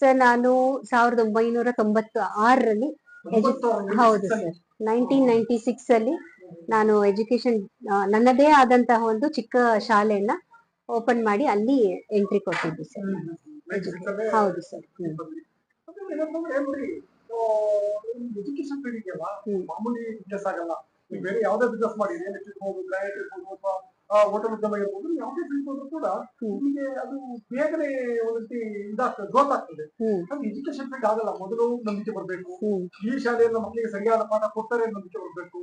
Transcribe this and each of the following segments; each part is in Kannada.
ಸರ್ ನಾನು ಸಾವಿರದ ಒಂಬೈನೂರ ತೊಂಬತ್ತು ಆರರಲ್ಲಿ ಹೌದು ಸರ್. ನೈನ್ಟೀನ್ ನೈನ್ಟಿ ಸಿಕ್ಸ್ ಅಲ್ಲಿ ನಾನು ಎಜುಕೇಶನ್ ನನ್ನದೇ ಆದಂತಹ ಒಂದು ಚಿಕ್ಕ ಶಾಲೆಯನ್ನ ಓಪನ್ ಮಾಡಿ ಅಲ್ಲಿ ಎಂಟ್ರಿ ಕೊಟ್ಟಿದ್ದು ಸರ್. ಹೌದು ಸರ್. ಹ್ಮ್. ಇರ್ಬೋದು ಹೋಟೆಲ್ ಉದ್ಯಮ ಇರ್ಬೋದು ಯಾವುದೇ ಹೋದ್ರು ಕೂಡ. ನಿಮಗೆ ಅದು ಬೇಗನೆ ಒಂದು ರೀತಿ ಇದಾಗ್ತದೆ ಗ್ರೋತ್ ಆಗ್ತದೆ. ಎಜುಕೇಶನ್ ಬಗ್ಗೆ ಆಗಲ್ಲ ಮೊದಲು ನಂಬಿಕೆ ಬರಬೇಕು. ಈ ಶಾಲೆಯಿಂದ ಮಕ್ಕಳಿಗೆ ಸರಿಯಾದ ಪಾಠ ಕೊಡ್ತಾರೆ ನಂಬಿಕೆ ಬರಬೇಕು.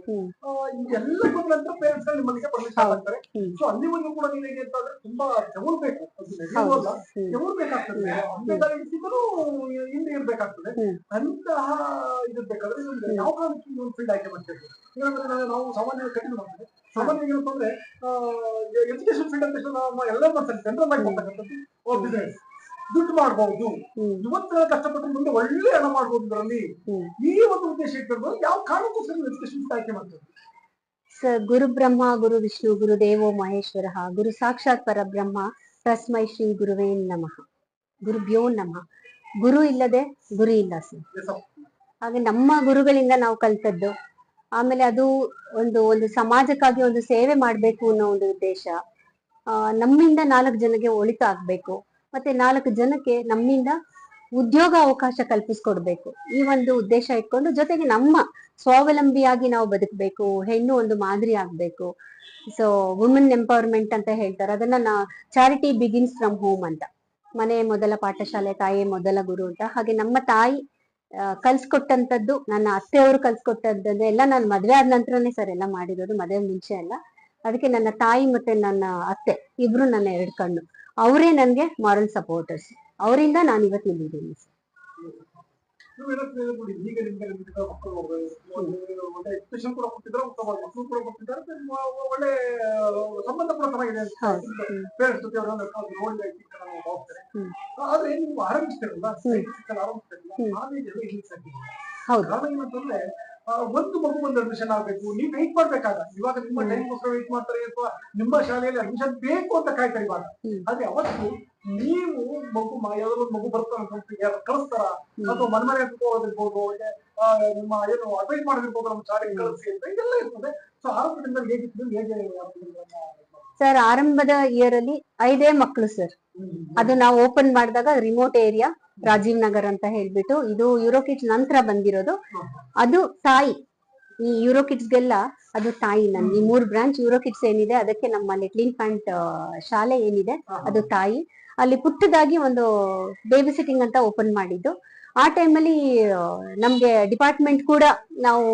ಇದೆಲ್ಲ ಬಂದ ನಂತರ ಪೇರೆಂಟ್ಸ್ ಮನೆಗೆ ಬರ್ಲಿಕ್ಕೆ ಸ್ಟಾರ್ಟ್ ಆಗ್ತಾರೆ. ಸೊ ಅಲ್ಲಿ ಅಲ್ಲಿವರೆಗೂ ಕೂಡ ನಿಮಗೆ ಹೇಗೆ ಅಂತಂದ್ರೆ ತುಂಬಾ ತೆವಳ್ಬೇಕು ಬೇಕು ಹೌದು. ನಡೆಯೋಲ್ಲ ಹ್ಮ್. ತೆವಳ್ಬೇಕಾಗ್ತದೆ ಅಂಬೇಡ್ಕರ್ ಇರ್ತಿದ್ರು ಹಿಂದೆ ಇರ್ಬೇಕಾಗ್ತದೆ. ಅಂತಹ ಯಾವ ಕಾರಣಕ್ಕೆ ಒಂದು ಫೀಲ್ಡ್ ಆಯ್ಕೆ ಮಾಡ್ತೇವೆ ನಾವು- ಸಾಮಾನ್ಯವಾಗಿ ಕಠಿಣ ಮಾಡ್ತೇವೆ. ಸಾಮಾನ್ಯವಾಗಿ ಏನಂತಂದ್ರೆ ಎಜುಕೇಶನ್ ಫೀಲ್ಡ್ ಅಂತ ನಮ್ಮ ಎಲ್ಲರ ಮನಸ್ಸಲ್ಲಿ ಸೆಂಟ್ರಲ್ ಆಗಿ ಬರ್ತಕ್ಕಂಥದ್ದು ಓ ಬಿಸ್ನೆಸ್ ದುಡ್ಡು ಮಾಡಬಹುದು ಇವತ್ತು ಕಷ್ಟಪಟ್ಟು ಮುಂದೆ ಒಳ್ಳೆ ಹಣ ಮಾಡಬಹುದು ಇದರಲ್ಲಿ. ಈ ಒಂದು ಉದ್ದೇಶ ಇಟ್ಕೊಂಡು ಯಾವ ಕಾರಣಕ್ಕೋಸ್ಕರ ಎಜುಕೇಶನ್ ಆಯ್ಕೆ ಮಾಡ್ತಾರೆ? ಸರ್ ಗುರು ಬ್ರಹ್ಮ ಗುರು ವಿಷ್ಣು ಗುರು ದೇವೋ ಮಹೇಶ್ವರ ಗುರು ಸಾಕ್ಷಾತ್ ಪರಬ್ರಹ್ಮ ತಸ್ಮೈ ಶ್ರೀ ಗುರುವೇ ನಮಃ. ಗುರುಭ್ಯೋ ನಮಃ. ಗುರು ಇಲ್ಲದೆ ಗುರಿ ಇಲ್ಲ ಸರ್. ಹಾಗೆ ನಮ್ಮ ಗುರುಗಳಿಂದ ನಾವು ಕಲ್ತದ್ದು ಆಮೇಲೆ ಅದು ಒಂದು ಒಂದು ಸಮಾಜಕ್ಕಾಗಿ ಒಂದು ಸೇವೆ ಮಾಡಬೇಕು ಅನ್ನೋ ಒಂದು ಉದ್ದೇಶ. ನಮ್ಮಿಂದ ನಾಲ್ಕು ಜನಕ್ಕೆ ಒಳಿತು ಆಗ್ಬೇಕು. ಮತ್ತೆ ನಾಲ್ಕು ಜನಕ್ಕೆ ನಮ್ಮಿಂದ ಉದ್ಯೋಗ ಅವಕಾಶ ಕಲ್ಪಿಸ್ಕೊಡ್ಬೇಕು. ಈ ಒಂದು ಉದ್ದೇಶ ಇಟ್ಕೊಂಡು ಜೊತೆಗೆ ನಮ್ಮ ಸ್ವಾವಲಂಬಿಯಾಗಿ ನಾವು ಬದುಕಬೇಕು. ಹೆಣ್ಣು ಒಂದು ಮಾದರಿ ಆಗ್ಬೇಕು. ಸೊ ವುಮೆನ್ ಎಂಪವರ್ಮೆಂಟ್ ಅಂತ ಹೇಳ್ತಾರೆ. ಅದನ್ನ ನಾ ಚಾರಿಟಿ ಬಿಗಿನ್ಸ್ ಫ್ರಮ್ ಹೋಮ್ ಅಂತ. ಮನೆ ಮೊದಲ ಪಾಠಶಾಲೆ ತಾಯಿ ಮೊದಲ ಗುರು ಅಂತ. ಹಾಗೆ ನಮ್ಮ ತಾಯಿ ಕಲ್ಸ್ಕೊಟ್ಟಂತದ್ದು ನನ್ನ ಅತ್ತೆಯವರು ಕಲ್ಸ್ಕೊಟ್ಟದ್ದನ್ನೆಲ್ಲ ನಾನು ಮದ್ವೆ ಆದ ನಂತರನೇ ಸರ್ ಎಲ್ಲ ಮಾಡಿರೋದು, ಮದುವೆ ಮುಂಚೆ ಅಲ್ಲ. ಅದಕ್ಕೆ ನನ್ನ ತಾಯಿ ಮತ್ತೆ ನನ್ನ ಅತ್ತೆ ಇಬ್ರು ನನ್ನ ಎರಡು ಕಣ್ಣು. ಅವರೇ ನನ್ಗೆ ಮಾರಲ್ ಸಪೋರ್ಟರ್ಸ್ ಅವರಿಂದ ನಾನು ಇವತ್ತು ಇಲ್ಲಿದ್ದೀನಿ ಒಳ್ಳೆ ಸಂಬಂಧ ಕೂಡ ಚೆನ್ನಾಗಿದೆ ಪೇರೆಂಟ್ಸ್ ಜೊತೆ ನೋಡಿ ಹ್ಮ್. ಆದ್ರೆ ನೀವು ಆರಂಭಿಸ್ತಿರಲ್ಲ ಆರಂಭಿಸ್ತಿರಲ್ಲ. ಕಾಲೇಜ್ ಎಲ್ಲ ಆಗಿದೆ ಹೌದು. ಕಾರಣ ಏನಂತಂದ್ರೆ ಒಂದು ಮಗು ಒಂದು ಅಡ್ಮಿಷನ್ ಆಗ್ಬೇಕು. ನೀವು ವೆಯ್ಟ್ ಮಾಡ್ಬೇಕಾಗ ಇವಾಗ ನಿಮ್ಮ ಟೈಮ್ ಟೈಮ್ಗೋಸ್ಕರ ವೆಯ್ಟ್ ಮಾಡ್ತಾರೆ ಅಥವಾ ನಿಮ್ಮ ಶಾಲೆಯಲ್ಲಿ ಅಡ್ಮಿಷನ್ ಬೇಕು ಅಂತ ಕಾಯ್ತಾರೆ ಇವಾಗ. ಅದೇ ಆದ್ರೆ ಅವತ್ತು ನೀವು ಮಗು ಯಾವ್ದಾದ್ರು ಒಂದು ಮಗು ಬರ್ತಾರೆ ಕಳಿಸ್ತಾರ. ಅಥವಾ ಮನೆ ಮನೆ ಹೋಗೋದಿರ್ಬೋದು ನಿಮ್ಮ ಏನು ಅಡ್ವೈಸ್ ಮಾಡೋದಿರ್ಬೋದು ನಮ್ಮ ಶಾಲೆಗೆ ಕಳಿಸಿ ಅಂತ ಇದೆಲ್ಲ ಇರ್ತದೆ. ಸೊ ಆರಂಭದಿಂದ ಹೇಗಿತ್ತು ಹೇಗೆ ಸರ್ ಆರಂಭದ ಇಯರ್ ಅಲ್ಲಿ ಐದೇ ಮಕ್ಕಳು ಸರ್ ಅದು ನಾವು ಓಪನ್ ಮಾಡಿದಾಗ ರಿಮೋಟ್ ಏರಿಯಾ ರಾಜೀವ್ ನಗರ್ ಅಂತ ಹೇಳ್ಬಿಟ್ಟು ಇದು ಯೂರೋಕಿಟ್ಸ್ ನಂತರ ಬಂದಿರೋದು. ಅದು ತಾಯಿ. ಈ ಯೂರೋಕಿಟ್ಸ್ಗೆಲ್ಲ ಅದು ತಾಯಿ ನನ್ ಈ ಮೂರ್ ಬ್ರಾಂಚ್ ಯೂರೋಕಿಟ್ಸ್ ಏನಿದೆ ಅದಕ್ಕೆ ನಮ್ಮ ಲಿಟ್ಲಿನ್ ಪ್ಯಾಂಟ್ ಶಾಲೆ ಏನಿದೆ ಅದು ತಾಯಿ. ಅಲ್ಲಿ ಪುಟ್ಟದಾಗಿ ಒಂದು ಬೇಬಿ ಸಿಟ್ಟಿಂಗ್ ಅಂತ ಓಪನ್ ಮಾಡಿದ್ದು. ಆ ಟೈಮಲ್ಲಿ ನಮ್ಗೆ ಡಿಪಾರ್ಟ್ಮೆಂಟ್ ಕೂಡ ನಾವು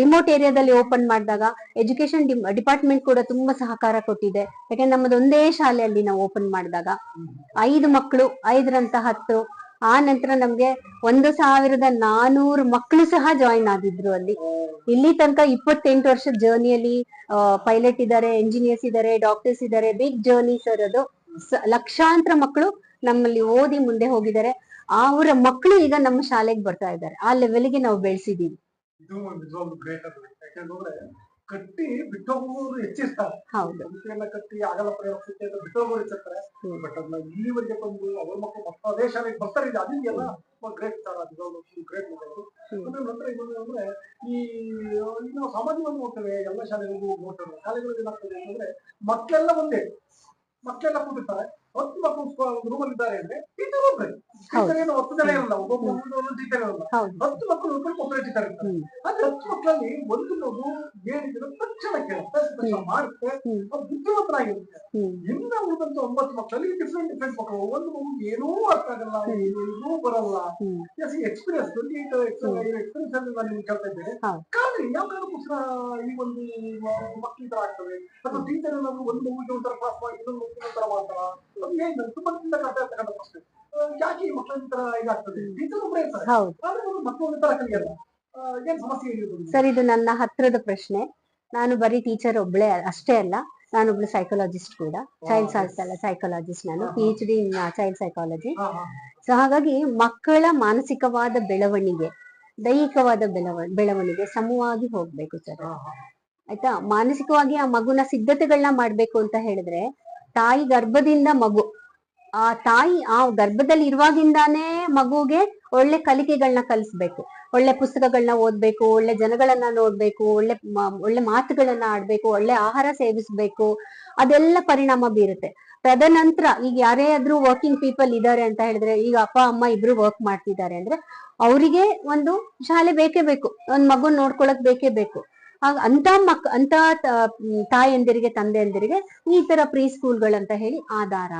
ರಿಮೋಟ್ ಏರಿಯಾದಲ್ಲಿ ಓಪನ್ ಮಾಡಿದಾಗ ಎಜುಕೇಶನ್ ಡಿಪಾರ್ಟ್ಮೆಂಟ್ ಕೂಡ ತುಂಬಾ ಸಹಕಾರ ಕೊಟ್ಟಿದೆ. ಯಾಕಂದ್ರೆ ನಮ್ಮದು ಒಂದೇ ಶಾಲೆಯಲ್ಲಿ ನಾವು ಓಪನ್ ಮಾಡಿದಾಗ ಐದು ಮಕ್ಕಳು ಐದರಂತ ಹತ್ತು, ಆ ನಂತರ ನಮ್ಗೆ ಒಂದು ಸಾವಿರದ ನಾನೂರು ಮಕ್ಕಳು ಸಹ ಜಾಯಿನ್ ಆಗಿದ್ರು ಅಲ್ಲಿ. ಇಲ್ಲಿ ತನಕ ಇಪ್ಪತ್ತೆಂಟು ವರ್ಷದ ಜರ್ನಿಯಲ್ಲಿ ಪೈಲಟ್ ಇದ್ದಾರೆ ಇಂಜಿನಿಯರ್ಸ್ ಇದ್ದಾರೆ ಡಾಕ್ಟರ್ಸ್ ಇದ್ದಾರೆ ಬಿಗ್ ಜರ್ನಿ ಸರ್ ಅದು. ಲಕ್ಷಾಂತರ ಮಕ್ಕಳು ನಮ್ಮಲ್ಲಿ ಓದಿ ಮುಂದೆ ಹೋಗಿದ್ದಾರೆ. ಅವರ ಮಕ್ಕಳು ಈಗ ನಮ್ಮ ಶಾಲೆಗೆ ಬರ್ತಾ ಇದ್ದಾರೆ. ಆ ಲೆವೆಲ್ಗೆ ನಾವು ಬೆಳೆಸಿದೀವಿ. ಇದು ನಿಜವಾಗ್ಲೂ ಗ್ರೇಟ್ ಅದು. ಯಾಕಂದ್ರೆ ಕಟ್ಟಿ ಬಿಟ್ಟೋಗೋರು ಹೆಚ್ಚಿರ್ತಾರೆ ಹೌದು. ಎಲ್ಲ ಕಟ್ಟಿ ಆಗಲ್ಲ ಪ್ರಯೋಗಿಸುತ್ತೆ ಅಂತ ಬಿಟ್ಟೋಗೋರು ಹೆಚ್ಚಿರ್ತಾರೆ ಬಟ್ ಅದನ್ನ ಇಲ್ಲಿವರೆಗೆ ಬಂದು ಅವ್ರ ಮಕ್ಕಳು ಮತ್ತೆ ಅದೇ ಶಾಲೆಗೆ ಬರ್ತಾರೆ. ಇದು ಅದಕ್ಕೆಲ್ಲ ಗ್ರೇಟ್ ತರ ಅದು. ಗ್ರೇಟ್ ಮಾಡೋದು ಅದ್ರ ನಂತರ ಇನ್ನೊಂದು ಅಂದ್ರೆ ಈ ನಾವು ಸಾಮಾನ್ಯವಾಗಿ ನೋಡ್ತೇವೆ ಎಲ್ಲ ಶಾಲೆಗಳಿಗೂ ನೋಡ್ತೇವೆ. ಶಾಲೆಗಳಿಗೆ ಏನಾಗ್ತದೆ ಅಂತಂದ್ರೆ ಮಕ್ಕಳೆಲ್ಲ ಒಂದೇ. ಮಕ್ಕಳೆಲ್ಲ ಕೂತಿರ್ತಾರೆ. ಹತ್ತು ಮಕ್ಕಳು ರೂಮಲ್ಲಿ ಇದ್ದಾರೆ ಅಂದ್ರೆ ಟೀಚರ್ ಒಬ್ಬರೇ ಟೀಚರ್ ಏನು ಹತ್ತು ಜನ ಇರಲ್ಲ ಒಬ್ಬೊಬ್ಬ ಒಂದೊಂದು ಟೀಚರ್ ಇರಲ್ಲ ಹತ್ತು ಮಕ್ಕಳು ಒಬ್ಬರು ಒಬ್ಬರೇ ಟೀಚರ್ ಇರ್ತಾರೆ. ಆದ್ರೆ ಹತ್ತು ಮಕ್ಕಳಲ್ಲಿ ಒಂದು ಮಗು ಹೇಳಿದ್ರೆ ತಕ್ಷಣ ಕೇಳುತ್ತೆ ತಕ್ಷಣ ಮಾಡುತ್ತೆ. ಅದು ಬುದ್ಧಿವಂತರಾಗಿರುತ್ತೆ. ಹ್ಮ್. ಇನ್ನ ಉಳಿದಂತ ಒಂಬತ್ತು ಮಕ್ಕಳಲ್ಲಿ ಡಿಫ್ರೆಂಟ್ ಡಿಫ್ರೆಂಟ್ ಮಕ್ಕಳು. ಒಂದು ಮಗು ಏನೂ ಅರ್ಥ ಆಗಲ್ಲ ಏನೂ ಬರಲ್ಲ. ಎಸ್ ಎಕ್ಸ್ಪೀರಿಯನ್ಸ್ ಟ್ವೆಂಟಿ ಎಕ್ಸ್ಪೀರಿಯನ್ಸ್ ಅಲ್ಲಿ ನಾನು ನಿಮ್ಗೆ ಕೇಳ್ತಾ ಇದ್ದೇನೆ. ಕಾರಣ ಯಾವ ಕಾರಣಕ್ಕೋಸ್ಕರ ಈ ಒಂದು ಮಕ್ಕಳು ಈ ತರ ಆಗ್ತವೆ. ಅಥವಾ ಟೀಚರ್ ಏನಾದ್ರು ಒಂದು ಮಗುಗೆ ಒಂಥರ ಕ್ಲಾಸ್ ಮಾಡಿ ಇನ್ನೊಂದು ಮಗುಗೆ ಒಂಥರ ಮಾಡ್ತಾರ? ಯಾಕೆ ಈ ಮಕ್ಕಳ ತರ ಇದಾಗ್ತದೆ. ಟೀಚರ್ ಒಬ್ಬರೇ ಇರ್ತಾರೆ ಹೌದು. ಆದ್ರೆ ಮಕ್ಕಳು ತರ ಕಲಿಯಲ್ಲ. ಆ, ಏನ್ ಸಮಸ್ಯೆ ಏನಿರ್ಬೋದು ಸರ್ ಇದು ನನ್ನ ಹತ್ರದ ಪ್ರಶ್ನೆ. ನಾನು ಬರೀ ಟೀಚರ್ ಒಬ್ಳೆ ಅಷ್ಟೇ ಅಲ್ಲ ನಾನೊಬ್ಳು ಸೈಕಾಲಜಿಸ್ಟ್ ಕೂಡ. ಚೈಲ್ಡ್ ಸೈಕಾಲಜಿಸ್ಟ್ ನಾನು. P H D in child psychology so ಹಾಗಾಗಿ ಮಕ್ಕಳ ಮಾನಸಿಕವಾದ ಬೆಳವಣಿಗೆ ದೈಹಿಕವಾದ ಬೆಳವ ಬೆಳವಣಿಗೆ ಸಮವಾಗಿ ಹೋಗ್ಬೇಕು ಸರ್. ಆಯ್ತಾ? ಮಾನಸಿಕವಾಗಿ ಆ ಮಗುನ ಸಿದ್ಧತೆಗಳನ್ನ ಮಾಡ್ಬೇಕು ಅಂತ ಹೇಳಿದ್ರೆ ತಾಯಿ ಗರ್ಭದಿಂದ ಮಗು. ಆ ತಾಯಿ ಆ ಗರ್ಭದಲ್ಲಿ ಇರುವಾಗಿಂದಾನೇ ಮಗುಗೆ ಒಳ್ಳೆ ಕಲಿಕೆಗಳನ್ನ ಕಲಿಸ್ಬೇಕು. ಒಳ್ಳೆ ಪುಸ್ತಕಗಳನ್ನ ಓದ್ಬೇಕು, ಒಳ್ಳೆ ಜನಗಳನ್ನ ನೋಡ್ಬೇಕು, ಒಳ್ಳೆ ಒಳ್ಳೆ ಮಾತುಗಳನ್ನ ಆಡ್ಬೇಕು, ಒಳ್ಳೆ ಆಹಾರ ಸೇವಿಸ್ಬೇಕು. ಅದೆಲ್ಲ ಪರಿಣಾಮ ಬೀರುತ್ತೆ. ತದನಂತರ ಈಗ ಯಾರೇ ಆದ್ರೂ ವರ್ಕಿಂಗ್ ಪೀಪಲ್ ಇದಾರೆ ಅಂತ ಹೇಳಿದ್ರೆ, ಈಗ ಅಪ್ಪ, ಅಮ್ಮ ಇಬ್ರು ವರ್ಕ್ ಮಾಡ್ತಿದ್ದಾರೆ ಅಂದ್ರೆ, ಅವರಿಗೆ ಒಂದು ಶಾಲೆ ಬೇಕೇ ಬೇಕು. ಒಂದ್ ಮಗು ನೋಡ್ಕೊಳಕ್ ಬೇಕೇ ಬೇಕು. ಅಂತ ಮಕ್, ಅಂತ ತಾಯಂದಿರಿಗೆ, ತಂದೆಯಂದಿರಿಗೆ ಈ ತರ ಪ್ರೀ ಅಂತ ಹೇಳಿ ಆಧಾರ.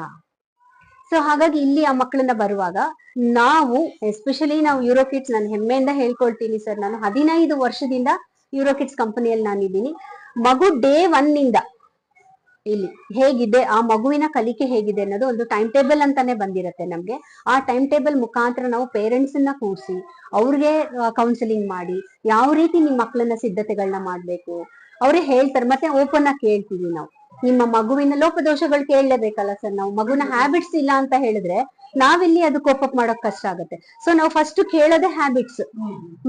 ಸೊ ಹಾಗಾಗಿ ಇಲ್ಲಿ ಆ ಮಕ್ಕಳನ್ನ ಬರುವಾಗ ನಾವು ಎಸ್ಪೆಷಲಿ ನಾವು ಯುರೋಕಿಟ್ಸ್ ನಾನು ಹೆಮ್ಮೆಯಿಂದ ಹೇಳ್ಕೊಳ್ತೀನಿ ಸರ್ ನಾನು ಹದಿನೈದು ವರ್ಷದಿಂದ ಯೂರೋಕಿಡ್ಸ್ ಕಂಪನಿಯಲ್ಲಿ ನಾನಿದ್ದೀನಿ. ಮಗು ಡೇ ಒನ್ನಿಂದ ಇಲ್ಲಿ ಹೇಗಿದೆ, ಆ ಮಗುವಿನ ಕಲಿಕೆ ಹೇಗಿದೆ ಅನ್ನೋದು ಒಂದು ಟೈಮ್ ಟೇಬಲ್ ಅಂತಾನೆ ಬಂದಿರತ್ತೆ ನಮ್ಗೆ. ಆ ಟೈಮ್ ಟೇಬಲ್ ಮುಖಾಂತರ ನಾವು ಪೇರೆಂಟ್ಸ್ ಅನ್ನ ಕೂರಿಸಿ, ಅವ್ರಿಗೆ ಕೌನ್ಸಿಲಿಂಗ್ ಮಾಡಿ, ಯಾವ ರೀತಿ ನಿಮ್ ಮಕ್ಕಳನ್ನ ಸಿದ್ಧತೆಗಳನ್ನ ಮಾಡ್ಬೇಕು, ಅವ್ರೇ ಹೇಳ್ತಾರೆ, ಮತ್ತೆ ಓಪನ್ ಆಗಿ ಕೇಳ್ತೀವಿ ನಾವು. ನಿಮ್ಮ ಮಗುವಿನ ಲೋಪದೋಷಗಳು ಕೇಳಲೇಬೇಕಲ್ಲ ಸರ್ ನಾವು? ಮಗುನ ಹ್ಯಾಬಿಟ್ಸ್ ಇಲ್ಲ ಅಂತ ಹೇಳಿದ್ರೆ ನಾವಿಲ್ಲಿ ಅದು ಕೋಪಪ್ ಮಾಡೋಕ್ ಕಷ್ಟ ಆಗುತ್ತೆ. ಸೊ ನಾವು ಫಸ್ಟ್ ಕೇಳೋದೇ ಹ್ಯಾಬಿಟ್ಸ್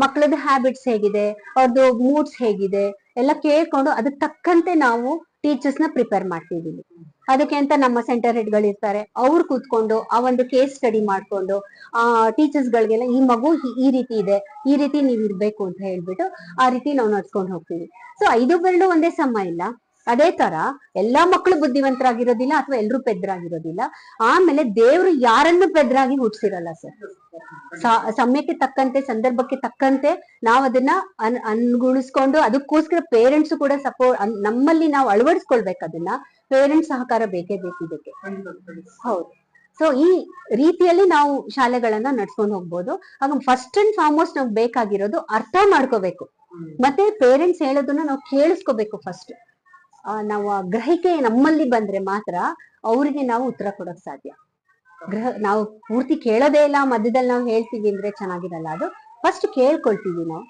ಮಕ್ಕಳದ ಹ್ಯಾಬಿಟ್ಸ್ ಹೇಗಿದೆ ಅವ್ರದ್ದು ಮೂಡ್ಸ್ ಹೇಗಿದೆ, ಎಲ್ಲ ಕೇಳ್ಕೊಂಡು ಅದಕ್ಕೆ ತಕ್ಕಂತೆ ನಾವು ಟೀಚರ್ಸ್ನ ಪ್ರಿಪೇರ್ ಮಾಡ್ತಿದೀವಿ ಅದಕ್ಕೆ ಅಂತ ನಮ್ಮ ಸೆಂಟರ್ ಹೆಡ್ಗಳು ಇರ್ತಾರೆ. ಅವ್ರು ಕೂತ್ಕೊಂಡು ಆ ಒಂದು ಕೇಸ್ ಸ್ಟಡಿ ಮಾಡ್ಕೊಂಡು, ಆ ಟೀಚರ್ಸ್ ಗಳಿಗೆಲ್ಲ ಈ ಮಗು ಈ- ರೀತಿ ಇದೆ, ಈ ರೀತಿ ನೀವ್ ಇರ್ಬೇಕು ಅಂತ ಹೇಳ್ಬಿಟ್ಟು ಆ ರೀತಿ ನಾವು ನಡ್ಸ್ಕೊಂಡು ಹೋಗ್ತೀವಿ. ಸೊ ಐದು ಬೆರಳು ಒಂದೇ ಸಮ ಇಲ್ಲ. ಅದೇ ತರ ಎಲ್ಲಾ ಮಕ್ಕಳು ಬುದ್ಧಿವಂತರಾಗಿರೋದಿಲ್ಲ ಅಥವಾ ಎಲ್ರು ಪೆದ್ರಾಗಿರೋದಿಲ್ಲ. ಆಮೇಲೆ ದೇವ್ರು ಯಾರನ್ನು ಪೆದ್ರಾಗಿ ಹುಟ್ಟಿಸಿರಲ್ಲ ಸರ್. ಸಮಯಕ್ಕೆ ತಕ್ಕಂತೆ, ಸಂದರ್ಭಕ್ಕೆ ತಕ್ಕಂತೆ ನಾವು ಅದನ್ನ ಅನ್, ಅನ್ಗುಣಿಸ್ಕೊಂಡು ಅದಕ್ಕೋಸ್ಕರ ಪೇರೆಂಟ್ಸ್ ಕೂಡ ಸಪೋರ್ಟ್ ನಮ್ಮಲ್ಲಿ ನಾವು ಅಳವಡಿಸ್ಕೊಳ್ಬೇಕು ಅದನ್ನ. ಪೇರೆಂಟ್ಸ್ ಸಹಕಾರ ಬೇಕೇ ಬೇಕು ಇದಕ್ಕೆ. ಹೌದು. ಸೊ ಈ ರೀತಿಯಲ್ಲಿ ನಾವು ಶಾಲೆಗಳನ್ನ ನಡ್ಸ್ಕೊಂಡು ಹೋಗ್ಬೋದು. ಆಗ ಫಸ್ಟ್ ಅಂಡ್ ಫಾರ್ಮೋಸ್ಟ್ ನಮ್ಗೆ ಬೇಕಾಗಿರೋದು ಅರ್ಥ ಮಾಡ್ಕೋಬೇಕು. ಮತ್ತೆ ಪೇರೆಂಟ್ಸ್ ಹೇಳೋದನ್ನ ನಾವು ಕೇಳಿಸ್ಕೋಬೇಕು ಫಸ್ಟ್ ನಾವು ಆ ಗ್ರಹಿಕೆ ನಮ್ಮಲ್ಲಿ ಬಂದ್ರೆ ಮಾತ್ರ ಅವ್ರಿಗೆ ನಾವು ಉತ್ತರ ಕೊಡಕ್ ಸಾಧ್ಯ. ಗ್ರಹ ನಾವು ಪೂರ್ತಿ ಕೇಳೋದೇ ಇಲ್ಲ ಮಧ್ಯದಲ್ಲಿ ನಾವು ಹೇಳ್ತೀವಿ ಅಂದ್ರೆ ಚೆನ್ನಾಗಿರಲ್ಲ. ಅದು ಫಸ್ಟ್ ಕೇಳ್ಕೊಳ್ತೀವಿ ನಾವು.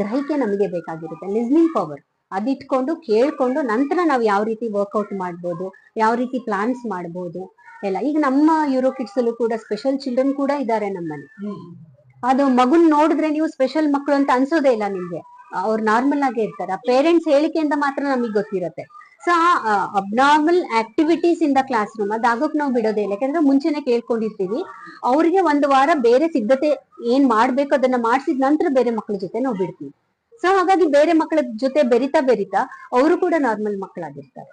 ಗ್ರಹಿಕೆ ನಮಗೆ ಬೇಕಾಗಿರುತ್ತೆ. ಲಿಸ್ನಿಂಗ್ ಪವರ್ ಅದಿಟ್ಕೊಂಡು ಕೇಳ್ಕೊಂಡು ನಂತರ ನಾವು ಯಾವ ರೀತಿ ವರ್ಕೌಟ್ ಮಾಡ್ಬೋದು ಯಾವ ರೀತಿ ಪ್ಲಾನ್ಸ್ ಮಾಡ್ಬೋದು ಎಲ್ಲ. ಈಗ ನಮ್ಮ ಯೂರೋ ಕಿಡ್ಸ್ ಅಲ್ಲೂ ಕೂಡ ಸ್ಪೆಷಲ್ ಚಿಲ್ಡ್ರನ್ ಕೂಡ ಇದ್ದಾರೆ ನಮ್ಮಲ್ಲಿ. ಅದು ಮಗುನ್ ನೋಡಿದ್ರೆ ನೀವು ಸ್ಪೆಷಲ್ ಮಕ್ಕಳು ಅಂತ ಅನ್ಸೋದೇ ಇಲ್ಲ ನಿಮ್ಗೆ. ಅವ್ರು ನಾರ್ಮಲ್ ಆಗೇ ಇರ್ತಾರೆ. ಆ ಪೇರೆಂಟ್ಸ್ ಹೇಳಿಕೆಯಿಂದ ಮಾತ್ರ ನಮಗೆ ಗೊತ್ತಿರುತ್ತೆ. ಸೊ ಆ ಅಬ್ನಾರ್ಮಲ್ ಆಕ್ಟಿವಿಟೀಸ್ ಇಂದ ಕ್ಲಾಸ್ ರೂಮ್ ಅದಾಗೋಕ್ ನಾವು ಬಿಡೋದೇ ಇಲ್ಲ. ಯಾಕಂದ್ರೆ ಮುಂಚೆನೆ ಕೇಳ್ಕೊಂಡಿರ್ತೀವಿ. ಅವ್ರಿಗೆ ಒಂದು ವಾರ ಬೇರೆ ಸಿದ್ಧತೆ ಏನ್ ಮಾಡ್ಬೇಕು ಅದನ್ನ ಮಾಡಿಸಿದ ನಂತರ ಬೇರೆ ಮಕ್ಕಳ ಜೊತೆ ನಾವು ಬಿಡ್ತೀವಿ. ಸೊ ಹಾಗಾಗಿ ಬೇರೆ ಮಕ್ಕಳ ಜೊತೆ ಬೆರಿತಾ ಬೆರಿತಾ ಅವರು ಕೂಡ ನಾರ್ಮಲ್ ಮಕ್ಕಳಾಗಿರ್ತಾರೆ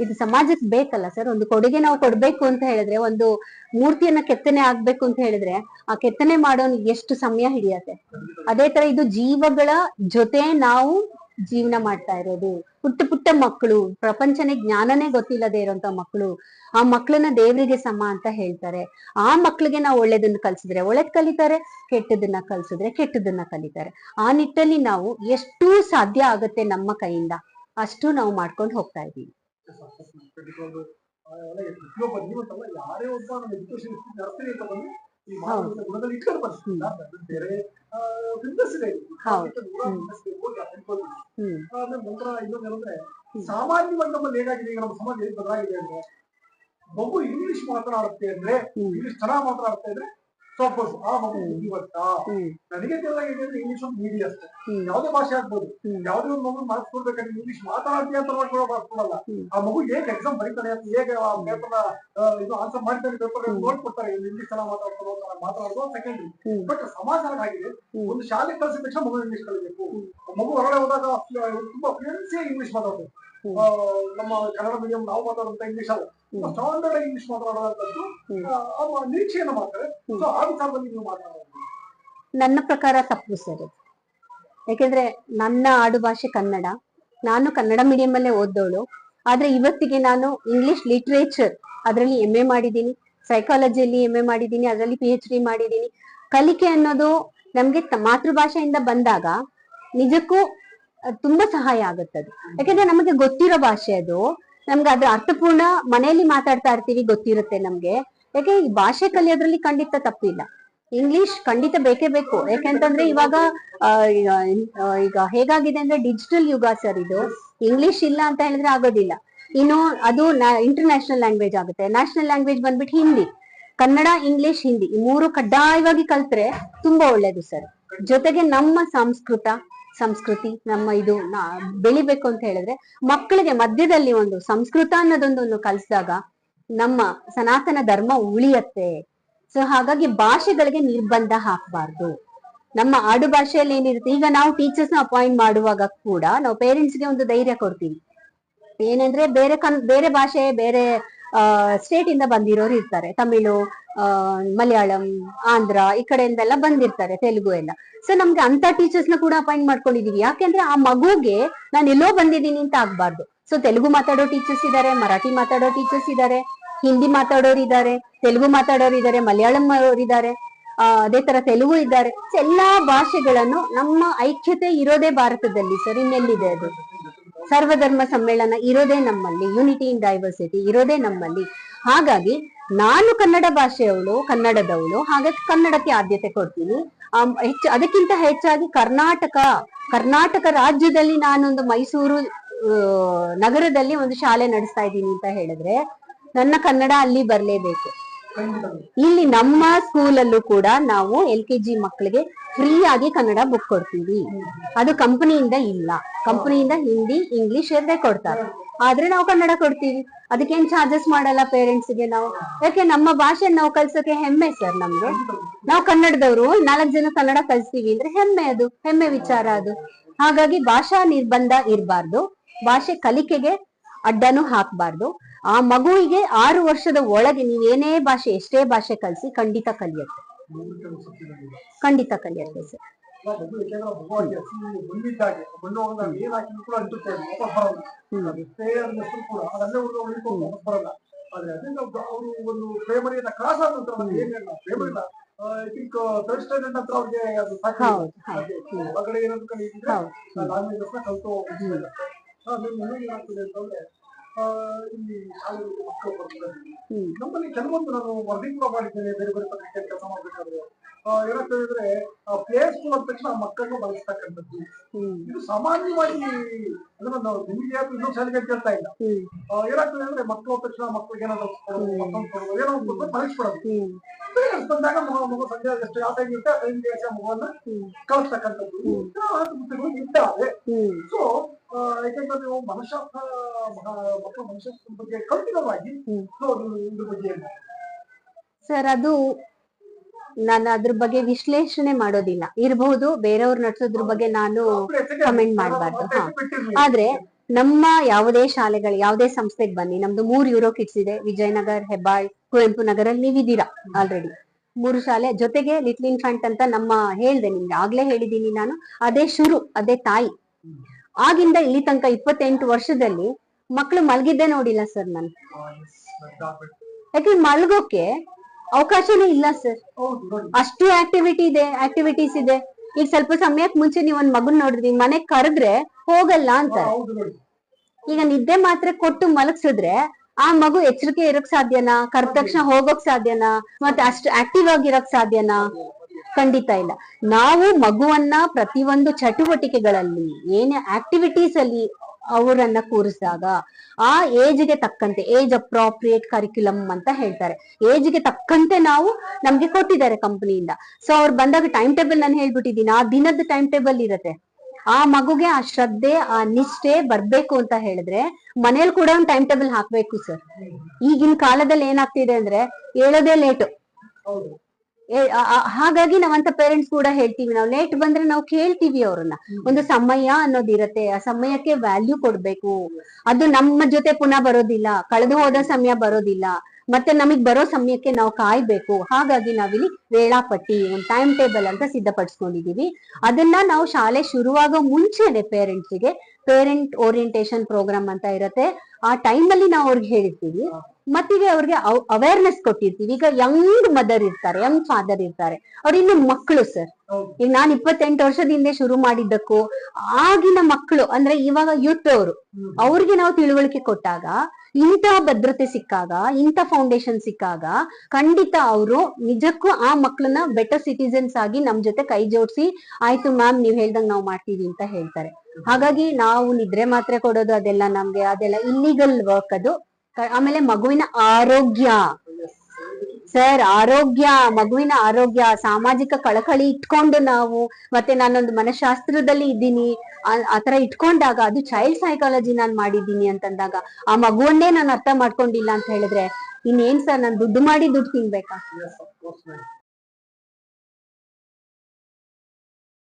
ಇದು ಸಮಾಜಕ್ಕೆ ಬೇಕಲ್ಲ ಸರ್ ಒಂದು ಕೊಡುಗೆ ನಾವು ಕೊಡ್ಬೇಕು ಅಂತ ಹೇಳಿದ್ರೆ, ಒಂದು ಮೂರ್ತಿಯನ್ನ ಕೆತ್ತನೆ ಆಗ್ಬೇಕು ಅಂತ ಹೇಳಿದ್ರೆ, ಆ ಕೆತ್ತನೆ ಮಾಡೋನಿಗೆ ಎಷ್ಟು ಸಮಯ ಹಿಡಿಯತ್ತೆ? ಅದೇ ತರ ಇದು ಜೀವಗಳ ಜೊತೆ ನಾವು ಜೀವನ ಮಾಡ್ತಾ ಇರೋದು. ಪುಟ್ಟ ಪುಟ್ಟ ಮಕ್ಕಳು, ಪ್ರಪಂಚನೇ ಜ್ಞಾನನೇ ಗೊತ್ತಿಲ್ಲದೆ ಇರೋಂತ ಮಕ್ಕಳು, ಆ ಮಕ್ಕಳನ್ನ ದೇವರಿಗೆ ಸಮ ಅಂತ ಹೇಳ್ತಾರೆ. ಆ ಮಕ್ಳಿಗೆ ನಾವು ಒಳ್ಳೇದನ್ನ ಕಲ್ಸಿದ್ರೆ, ಒಳ್ಳೇದ್ ಕಲಿತಾರೆ, ಕೆಟ್ಟದನ್ನ ಕಲ್ಸಿದ್ರೆ ಕೆಟ್ಟದನ್ನ ಕಲಿತಾರೆ. ಆ ನಿಟ್ಟಲ್ಲಿ ನಾವು ಎಷ್ಟು ಸಾಧ್ಯ ಆಗುತ್ತೆ ನಮ್ಮ ಕೈಯಿಂದ. ಅಷ್ಟು ನಾವು ಮಾಡ್ಕೊಂಡು ಹೋಗ್ತಾ ಇದೀವಿ ಪ್ರತಿಯೊಬ್ಬ ಜೀವಂತಲ್ಲ ಯಾರೇ ಒಬ್ಬ ನಮ್ಮ ಎಜುಕೇಶನ್ ಜಾಸ್ತಿ ಅಂತ ಬಂದು ಈ ಮಾನವ ಗುಣದಲ್ಲಿ ಇಟ್ಕೊಂಡು ಬರ್ತೀನಿ ಬೇರೆ ಬಿಸ್ನೆಸ್ ಇದೆ ನಂತರ ಇನ್ನೊಂದೇನಂದ್ರೆ ಸಾಮಾನ್ಯವಾಗಿ ನಮ್ಮಲ್ಲಿ ಏನಾಗಿದೆ ಈಗ ನಮ್ಮ ಸಮಾಜ ಹೇಗೆ ಬದಲಾಗಿದೆ ಅಂದ್ರೆ ಮಗು ಇಂಗ್ಲಿಷ್ ಮಾತನಾಡುತ್ತೆ ಅಂದ್ರೆ. ಇಂಗ್ಲಿಷ್ ಚೆನ್ನಾಗಿ ಮಾತನಾಡುತ್ತೆ ಅಂದ್ರೆ ಸ್ವಲ್ಪ ಆ ಮಗು ಹಿಂದಿ ಬುದ್ಧಿವಂತ ನನಗೆ ತಿಳಿದಾಗಿದೆ ಅಂದ್ರೆ ಇಂಗ್ಲಿಷ್ ಒಂದು ಮೀಡಿಯಾ ಅಷ್ಟೇ. ಯಾವುದೇ ಭಾಷೆ ಆಗ್ಬೋದು. ಯಾವ್ದೇ ಒಂದು ಮಗು ಮಾರ್ಕ್ಸ್ ಕೊಡ್ಬೇಕಾದ್ರೆ ಇಂಗ್ಲಿಷ್ ಮಾತಾಡ್ತೀಯ ಅಂತ ಮಾಡ್ಕೊಳ್ಳೋ ಮಾರ್ಕ್ಸ್ ಕೊಡಲ್ಲ ಆ ಮಗು ಹೇಗೆ ಎಕ್ಸಾಮ್ ಬರೀತಾನೆ ಅಂತ ಹೇಗೆ ಆ ಪೇಪರ್ ಇದು ಆನ್ಸರ್ ಮಾಡ್ತಾನೆ ಪೇಪರ್ ನೋಟ್ ನೋಡ್ಕೊಡ್ತಾರೆ. ಇಂಗ್ಲಿಷ್ ಚೆನ್ನಾಗಿ ಮಾತಾಡ್ತಾರೆ ಮಾತಾಡೋದು ಸೆಕೆಂಡ್ರಿ ಬಟ್ ಸಮಾಚಾರ ಆಗಿದೆ ಒಂದು ಶಾಲೆ ಕಳಿಸಿದ ತಕ್ಷಣ ಮಗು ಇಂಗ್ಲಿಷ್ ಕಲಿಬೇಕು. ಮಗು ಹೊರಗಡೆ ಹೋದಾಗ ತುಂಬಾ ಫ್ಲೂಯೆನ್ಸಿ ಇಂಗ್ಲಿಷ್. ಆ, ನಮ್ಮ ಕನ್ನಡ ಮೀಡಿಯಂ ನಾವು ಮಾತಾಡುವಂತ ಇಂಗ್ಲಿಷ್ ಅಲ್ಲ. ಸ್ಟ್ಯಾಂಡರ್ಡ್ ಇಂಗ್ಲಿಷ್ ಮಾತಾಡುವಂತದ್ದು ನಿರೀಕ್ಷೆಯನ್ನು ಮಾಡ್ತಾರೆ. ಸೊ ಆ ವಿಚಾರದಲ್ಲಿ ನೀವು ಮಾತಾಡೋದು. ನನ್ನ ಪ್ರಕಾರ ತಪ್ಪು ಸರ್. ಯಾಕೆಂದ್ರೆ ನನ್ನ ಆಡುಭಾಷೆ ಕನ್ನಡ. ನಾನು ಕನ್ನಡ ಮೀಡಿಯಂ ಅಲ್ಲೇ ಓದ್ದೋಳು ಆದ್ರೆ ಇವತ್ತಿಗೆ ನಾನು ಇಂಗ್ಲಿಷ್ ಲಿಟ್ರೇಚರ್ ಅದರಲ್ಲಿ ಎಂ ಎ ಮಾಡಿದ್ದೀನಿ. ಸೈಕಾಲಜಿಯಲ್ಲಿ ಎಂ ಎ ಮಾಡಿದ್ದೀನಿ. ಅದರಲ್ಲಿ ಪಿ ಎಚ್ ಡಿ ಮಾಡಿದ್ದೀನಿ. ಕಲಿಕೆ ಅನ್ನೋದು ನಮ್ಗೆ ಮಾತೃಭಾಷೆಯಿಂದ ಬಂದಾಗ ನಿಜಕ್ಕೂ ತುಂಬಾ ಸಹಾಯ ಆಗುತ್ತೆ ಅದು ಯಾಕಂದ್ರೆ ನಮಗೆ ಗೊತ್ತಿರೋ ಭಾಷೆ ಅದು. ನಮ್ಗೆ ಅದ್ರ ಅರ್ಥಪೂರ್ಣ ಮನೆಯಲ್ಲಿ ಮಾತಾಡ್ತಾ ಇರ್ತೀವಿ ಗೊತ್ತಿರುತ್ತೆ ನಮ್ಗೆ. ಯಾಕೆ ಈ ಭಾಷೆ ಕಲಿಯೋದ್ರಲ್ಲಿ ಖಂಡಿತ ತಪ್ಪಿಲ್ಲ. ಇಂಗ್ಲಿಷ್ ಖಂಡಿತ ಬೇಕೇ ಬೇಕು. ಯಾಕೆಂತಂದ್ರೆ ಇವಾಗ ಈಗ ಹೇಗಾಗಿದೆ ಅಂದ್ರೆ ಡಿಜಿಟಲ್ ಯುಗ ಸರ್ ಇದು. ಇಂಗ್ಲಿಷ್ ಇಲ್ಲ ಅಂತ ಹೇಳಿದ್ರೆ ಆಗೋದಿಲ್ಲ. ಇನ್ನು ಅದು ಇಂಟರ್ನ್ಯಾಷನಲ್ ಲ್ಯಾಂಗ್ವೇಜ್ ಆಗುತ್ತೆ. ನ್ಯಾಷನಲ್ ಲ್ಯಾಂಗ್ವೇಜ್ ಬಂದ್ಬಿಟ್ಟು ಹಿಂದಿ. ಕನ್ನಡ ಇಂಗ್ಲಿಷ್ ಹಿಂದಿ ಈ ಮೂರು ಕಡ್ಡಾಯವಾಗಿ ಕಲ್ತ್ರೆ ತುಂಬಾ ಒಳ್ಳೇದು ಸರ್ ಜೊತೆಗೆ ನಮ್ಮ ಸಂಸ್ಕೃತ ಸಂಸ್ಕೃತಿ, ನಮ್ಮ ಇದು ಬೆಳಿಬೇಕು ಅಂತ ಹೇಳಿದ್ರೆ ಮಕ್ಕಳಿಗೆ ಮಧ್ಯದಲ್ಲಿ ಒಂದು ಸಂಸ್ಕೃತ ಅನ್ನೋದೊಂದನ್ನು ಕಲಿಸಿದಾಗ ನಮ್ಮ ಸನಾತನ ಧರ್ಮ ಉಳಿಯತ್ತೆ. ಸೊ ಹಾಗಾಗಿ ಭಾಷೆಗಳಿಗೆ ನಿರ್ಬಂಧ ಹಾಕಬಾರ್ದು. ನಮ್ಮ ಆಡು ಭಾಷೆಯಲ್ಲಿ ಏನಿರುತ್ತೆ, ಈಗ ನಾವು ಟೀಚರ್ಸ್ನ ಅಪಾಯಿಂಟ್ ಮಾಡುವಾಗ ಕೂಡ ನಾವು ಪೇರೆಂಟ್ಸ್ಗೆ ಒಂದು ಧೈರ್ಯ ಕೊಡ್ತೀವಿ. ಏನಂದ್ರೆ ಬೇರೆ ಕನ್, ಬೇರೆ ಭಾಷೆ, ಬೇರೆ ಸ್ಟೇಟ್ ಇಂದ ಬಂದಿರೋರು ಇರ್ತಾರೆ. ತಮಿಳು ಮಲಯಾಳಂ ಆಂಧ್ರ ಈ ಕಡೆಯಿಂದೆಲ್ಲ ಬಂದಿರ್ತಾರೆ ತೆಲುಗು ಎಲ್ಲ. ಸೊ ನಮ್ಗೆ ಅಂತ ಟೀಚರ್ಸ್ನ ಕೂಡ ಅಪಾಯಿಂಟ್ ಮಾಡ್ಕೊಂಡಿದೀವಿ. ಯಾಕೆಂದ್ರೆ ಆ ಮಗುಗೆ ನಾನು ಎಲ್ಲೋ ಬಂದಿದ್ದೀನಿ ಅಂತ ಆಗ್ಬಾರ್ದು. ಸೊ ತೆಲುಗು ಮಾತಾಡೋ ಟೀಚರ್ಸ್ ಇದಾರೆ ಮರಾಠಿ ಮಾತಾಡೋ ಟೀಚರ್ಸ್ ಇದಾರೆ ಹಿಂದಿ ಮಾತಾಡೋರು ಇದಾರೆ ತೆಲುಗು ಮಾತಾಡೋರು ಇದಾರೆ ಮಲಯಾಳಂ ಅವರು ಇದಾರೆ ಆ, ಅದೇ ತರ ತೆಲುಗು ಇದ್ದಾರೆ. ಎಲ್ಲಾ ಭಾಷೆಗಳನ್ನು ನಮ್ಮ ಐಕ್ಯತೆ ಇರೋದೇ ಭಾರತದಲ್ಲಿ ಸರ್ ಇನ್ನೆಲ್ಲಿದೆ ಅದು? ಸರ್ವಧರ್ಮ ಸಮ್ಮೇಳನ ಇರೋದೇ ನಮ್ಮಲ್ಲಿ ಯುನಿಟಿ ಇನ್ ಡೈವರ್ಸಿಟಿ ಇರೋದೇ ನಮ್ಮಲ್ಲಿ. ಹಾಗಾಗಿ ನಾನು ಕನ್ನಡ ಭಾಷೆಯವಳು, ಕನ್ನಡದವಳು ಹಾಗಾಗಿ ಕನ್ನಡಕ್ಕೆ ಆದ್ಯತೆ ಕೊಡ್ತೀನಿ ಹೆಚ್ಚು, ಅದಕ್ಕಿಂತ ಹೆಚ್ಚಾಗಿ ಕರ್ನಾಟಕ ಕರ್ನಾಟಕ ರಾಜ್ಯದಲ್ಲಿ ನಾನೊಂದು ಮೈಸೂರು ನಗರದಲ್ಲಿ ಒಂದು ಶಾಲೆ ನಡೆಸ್ತಾ ಇದ್ದೀನಿ ಅಂತ ಹೇಳಿದ್ರೆ ನನ್ನ ಕನ್ನಡ ಅಲ್ಲಿ ಬರ್ಲೇಬೇಕು. ಇಲ್ಲಿ ನಮ್ಮ ಸ್ಕೂಲಲ್ಲೂ ಕೂಡ ನಾವು ಎಲ್ ಕೆ ಜಿ ಮಕ್ಕಳಿಗೆ ಫ್ರೀ ಆಗಿ ಕನ್ನಡ ಬುಕ್ ಕೊಡ್ತೀವಿ. ಅದು ಕಂಪನಿಯಿಂದ ಇಲ್ಲ. ಕಂಪನಿಯಿಂದ ಹಿಂದಿ ಇಂಗ್ಲಿಷ್ ಎರಡೇ ಕೊಡ್ತಾರೆ. ಆದ್ರೆ ನಾವು ಕನ್ನಡ ಕೊಡ್ತೀವಿ. ಅದಕ್ಕೇನ್ ಚಾರ್ಜಸ್ ಮಾಡಲ್ಲ ಪೇರೆಂಟ್ಸ್ಗೆ ನಾವು? ಯಾಕೆ ನಮ್ಮ ಭಾಷೆ ನಾವು ಕಲ್ಸೋಕೆ ಹೆಮ್ಮೆ ಸರ್ ನಮ್ದು ನಾವು ಕನ್ನಡದವರು ನಾಲ್ಕು ಜನ ಕನ್ನಡ ಕಲ್ಸ್ತೀವಿ ಅಂದ್ರೆ ಹೆಮ್ಮೆ ಅದು. ಹೆಮ್ಮೆ ವಿಚಾರ ಅದು. ಹಾಗಾಗಿ ಭಾಷಾ ನಿರ್ಬಂಧ ಇರಬಾರ್ದು. ಭಾಷೆ ಕಲಿಕೆಗೆ ಅಡ್ಡನು ಹಾಕಬಾರ್ದು. ಆ ಮಗುವಿಗೆ ಆರು ವರ್ಷದ ಒಳಗೆ ಏನೇ ಭಾಷೆ, ಎಷ್ಟೇ ಭಾಷೆ ಕಲಿಸಿ ಖಂಡಿತ ಕಲಿಯುತ್ತೆ. ಖಂಡಿತ ಕಲಿಯುತ್ತೆ ಸರ್. ಹೌದು ಹೌದು ಹೌದು ಇಲ್ಲಿ ಮಕ್ಕಳು ನಮ್ಮಲ್ಲಿ ಕೆಲವೊಂದು ನಾನು ವರದಿ ಕೂಡ ಮಾಡಿದ್ದೇನೆ ಬೇರೆ ಬೇರೆ ಪತ್ರಿಕೆ ಕೆಲಸ ಮಾಡ್ಬೇಕಾದ್ರೆ ಏನಂತ ಹೇಳಿದ್ರೆ ಪ್ಲೇ ಸ್ಕೂಲ್ ಅಂದ ತಕ್ಷಣ ಮಕ್ಕಳನ್ನು ಬಳಸ್ತಕ್ಕಂಥದ್ದು ಹ್ಮ್ ಇದು ಸಾಮಾನ್ಯವಾಗಿ ಅದನ್ನ ನಾವು ನಿಮಗೆ ಇನ್ನೊಂದು ಶಾಲೆಗೆ ಕೇಳ್ತಾ ಇಲ್ಲ ಏನಾಗ್ತದೆ ಅಂದ್ರೆ ಮಕ್ಕಳು ತಕ್ಷಣ ಮಕ್ಕಳಿಗೆ ಏನಾದ್ರು ಕೊಡೋದು ಕೊಡೋದು ಏನೋ ಪರೀಕ್ಷೆ ಹ್ಮ್ ಬಂದಾಗ ಮಗು ಮಗು ಸಂಜೆ ಎಷ್ಟು ಯಾವ ಟೈಮ್ ಇರುತ್ತೆ ಆ ಟೈಮ್ಗೆ ಮಗುವನ್ನ ಹ್ಮ್. ಕಳಿಸ್ತಕ್ಕಂಥದ್ದು ಆತ್ಮಹತ್ಯೆಗಳು ಇದ್ದಾವೆ. ಸೊ ಯಾಕೆಂದ್ರೆ ನೀವು ಮನಃಶಾಸ್ತ್ರ ಮಕ್ಕಳ ಮನಃಶಾಸ್ತ್ರದ ಬಗ್ಗೆ ಕಲ್ಪಿತವಾಗಿ. ಸೊ ಇದ್ರ ಬಗ್ಗೆ ಸರ್ ಅದು ನಾನು ಅದ್ರ ಬಗ್ಗೆ ವಿಶ್ಲೇಷಣೆ ಮಾಡೋದಿಲ್ಲ. ಇರಬಹುದು ಬೇರೆಯವ್ರು ನಡ್ಸೋದ್ರ ಬಗ್ಗೆ ನಾನು ಕಮೆಂಟ್ ಮಾಡಬಾರ್ದು. ಹಾ. ಆದ್ರೆ ನಮ್ಮ ಯಾವುದೇ ಶಾಲೆಗಳು ಯಾವುದೇ ಸಂಸ್ಥೆಗೆ ಬನ್ನಿ. ನಮ್ದು ಮೂರು ಯೂರೋ ಕಿಟ್ಸ್ ಇದೆ. ವಿಜಯನಗರ್ ಹೆಬ್ಬಾಳ್ ಕುವೆಂಪು ನಗರಲ್ಲಿ ನೀವಿದ್ದೀರಾ ಆಲ್ರೆಡಿ ಮೂರು ಶಾಲೆ. ಜೊತೆಗೆ ಲಿಟ್ಲ್ ಇನ್ಫ್ಯಾಂಟ್ ಅಂತ ನಮ್ಮ ಹೇಳ್ದೆ ನಿಮ್ಗೆ. ಆಗ್ಲೇ ಹೇಳಿದೀನಿ ನಾನು. ಅದೇ ಶುರು, ಅದೇ ತಾಯಿ. ಆಗಿಂದ ಇಲ್ಲಿ ತನಕ ಇಪ್ಪತ್ತೆಂಟು ವರ್ಷದಲ್ಲಿ ಮಕ್ಕಳು ಮಲಗಿದ್ದೆ ನೋಡಿಲ್ಲ ಸರ್ ನಾನು. ಯಾಕೆ ಮಲ್ಗೋಕೆ ಅವಕಾಶನೇ ಇಲ್ಲ ಸರ್. ಅಷ್ಟು ಆಕ್ಟಿವಿಟಿ ಇದೆ ಆಕ್ಟಿವಿಟೀಸ್ ಇದೆ. ಈಗ ಸ್ವಲ್ಪ ಸಮಯಕ್ಕೆ ಮುಂಚೆ ನೀವು ಒಂದ್ ಮಗುನ್ ನೋಡಿದ್ರಿ. ಮನೆಗ್ ಕರೆದ್ರೆ ಹೋಗಲ್ಲ ಅಂತ. ಈಗ ನಿದ್ದೆ ಮಾತ್ರ ಕೊಟ್ಟು ಮಲಗ್ಸಿದ್ರೆ ಆ ಮಗು ಎಚ್ಚರಿಕೆ ಇರಕ್ ಸಾಧ್ಯನಾ? ಕರೆದ ತಕ್ಷಣ ಹೋಗೋಕ್ ಸಾಧ್ಯನಾ? ಮತ್ತೆ ಅಷ್ಟು ಆಕ್ಟಿವ್ ಆಗಿರಕ್ ಸಾಧ್ಯನಾ? ಖಂಡಿತ ಇಲ್ಲ. ನಾವು ಮಗುವನ್ನ ಪ್ರತಿಯೊಂದು ಚಟುವಟಿಕೆಗಳಲ್ಲಿ, ಏನೇ ಆಕ್ಟಿವಿಟೀಸ್ ಅಲ್ಲಿ ಅವರನ್ನ ಕೂರಿಸಿದಾಗ, ಆ ಏಜ್ಗೆ ತಕ್ಕಂತೆ ಏಜ್ ಅಪ್ರಾಪ್ರಿಯೇಟ್ ಕರಿಕ್ಯುಲಮ್ ಅಂತ ಹೇಳ್ತಾರೆ. ಏಜ್ಗೆ ತಕ್ಕಂತೆ ನಾವು ನಮ್ಗೆ ಕೊಟ್ಟಿದ್ದಾರೆ ಕಂಪನಿಯಿಂದ ಸೊ ಅವ್ರು ಬಂದಾಗ ಟೈಮ್ ಟೇಬಲ್ ನಾನು ಹೇಳ್ಬಿಟ್ಟಿದ್ದೀನಿ. ಆ ದಿನದ ಟೈಮ್ ಟೇಬಲ್ ಇರತ್ತೆ. ಆ ಮಗುಗೆ ಆ ಶ್ರದ್ಧೆ, ಆ ನಿಷ್ಠೆ ಬರ್ಬೇಕು ಅಂತ ಹೇಳಿದ್ರೆ ಮನೇಲಿ ಕೂಡ ಒಂದು ಟೈಮ್ ಟೇಬಲ್ ಹಾಕ್ಬೇಕು ಸರ್ ಈಗಿನ ಕಾಲದಲ್ಲಿ ಏನಾಗ್ತಿದೆ ಅಂದ್ರೆ ಹೇಳೋದೇ ಲೇಟು ಹಾಗಾಗಿ ನಾವಂತ ಪೇರೆಂಟ್ಸ್ ಕೂಡ ಹೇಳ್ತೀವಿ, ನಾವು ಲೇಟ್ ಬಂದ್ರೆ ನಾವು ಕೇಳ್ತೀವಿ ಅವ್ರನ್ನ. ಒಂದು ಸಮಯ ಅನ್ನೋದಿರತ್ತೆ ಆ ಸಮಯಕ್ಕೆ ವ್ಯಾಲ್ಯೂ ಕೊಡ್ಬೇಕು. ಅದು ನಮ್ಮ ಜೊತೆ ಪುನಃ ಬರೋದಿಲ್ಲ, ಕಳೆದು ಹೋದ ಸಮಯ ಬರೋದಿಲ್ಲ. ಮತ್ತೆ ನಮಗ್ ಬರೋ ಸಮಯಕ್ಕೆ ನಾವು ಕಾಯ್ಬೇಕು. ಹಾಗಾಗಿ ನಾವಿಲ್ಲಿ ವೇಳಾಪಟ್ಟಿ, ಒಂದು ಟೈಮ್ ಟೇಬಲ್ ಅಂತ ಸಿದ್ಧಪಡಿಸ್ಕೊಂಡಿದೀವಿ. ಅದನ್ನ ನಾವು ಶಾಲೆ ಶುರುವಾಗೋ ಮುಂಚೆನೆ ಪೇರೆಂಟ್ಸ್ಗೆ ಪೇರೆಂಟ್ ಓರಿಯಂಟೇಶನ್ ಪ್ರೋಗ್ರಾಮ್ ಅಂತ ಇರತ್ತೆ. ಆ ಟೈಮ್ ಅಲ್ಲಿ ನಾವು ಅವ್ರಿಗೆ ಹೇಳಿರ್ತೀವಿ ಮತ್ತೀಗ ಅವ್ರಿಗೆ ಅವೇರ್ನೆಸ್ ಕೊಟ್ಟಿರ್ತೀವಿ. ಈಗ ಯಂಗ್ ಮದರ್ ಇರ್ತಾರೆ ಯಂಗ್ ಫಾದರ್ ಇರ್ತಾರೆ. ಅವ್ರು ಇನ್ನು ಮಕ್ಕಳು ಸರ್ ಈಗ ನಾನ್ ಇಪ್ಪತ್ತೆಂಟು ವರ್ಷದಿಂದ ಶುರು ಮಾಡಿದ್ದಕ್ಕೂ ಆಗಿನ ಮಕ್ಕಳು ಅಂದ್ರೆ ಇವಾಗ ಯೂತ್ ಅವರು. ಅವ್ರಿಗೆ ನಾವು ತಿಳುವಳಿಕೆ ಕೊಟ್ಟಾಗ ಇಂಥ ಭದ್ರತೆ ಸಿಕ್ಕಾಗ ಇಂಥ ಫೌಂಡೇಶನ್ ಸಿಕ್ಕಾಗ ಖಂಡಿತ ಅವರು ನಿಜಕ್ಕೂ ಆ ಮಕ್ಕಳನ್ನ ಬೆಟರ್ ಸಿಟಿಸನ್ಸ್ ಆಗಿ ನಮ್ ಜೊತೆ ಕೈ ಜೋಡಿಸಿ ಆಯ್ತು ಮ್ಯಾಮ್ ನೀವ್ ಹೇಳ್ದಂಗ್ ನಾವು ಮಾಡ್ತೀವಿ ಅಂತ ಹೇಳ್ತಾರೆ. ಹಾಗಾಗಿ ನಾವು ನಿದ್ರೆ ಮಾತ್ರೆ ಕೊಡೋದು ಅದೆಲ್ಲ ನಮ್ಗೆ ಅದೆಲ್ಲ ಇಲ್ಲಿಗಲ್ ವರ್ಕ್ ಅದು. ಆಮೇಲೆ ಮಗುವಿನ ಆರೋಗ್ಯ. ಸರ್ ಆರೋಗ್ಯ, ಮಗುವಿನ ಆರೋಗ್ಯ, ಸಾಮಾಜಿಕ ಕಳಕಳಿ ಇಟ್ಕೊಂಡು ನಾವು, ಮತ್ತೆ ನಾನೊಂದು ಮನಶಾಸ್ತ್ರದಲ್ಲಿ ಇದ್ದೀನಿ. ಆತರ ಇಟ್ಕೊಂಡಾಗ ಅದು ಚೈಲ್ಡ್ ಸೈಕಾಲಜಿ ನಾನ್ ಮಾಡಿದ್ದೀನಿ ಅಂತಂದಾಗ, ಆ ಮಗುವನ್ನೇ ನಾನು ಅರ್ಥ ಮಾಡ್ಕೊಂಡಿಲ್ಲ ಅಂತ ಹೇಳಿದ್ರೆ, ಇನ್ನೇನ್ ಸರ್ ನಾನು ದುಡ್ಡು ಮಾಡಿ ದುಡ್ಡು ತಿನ್ಬೇಕಾ?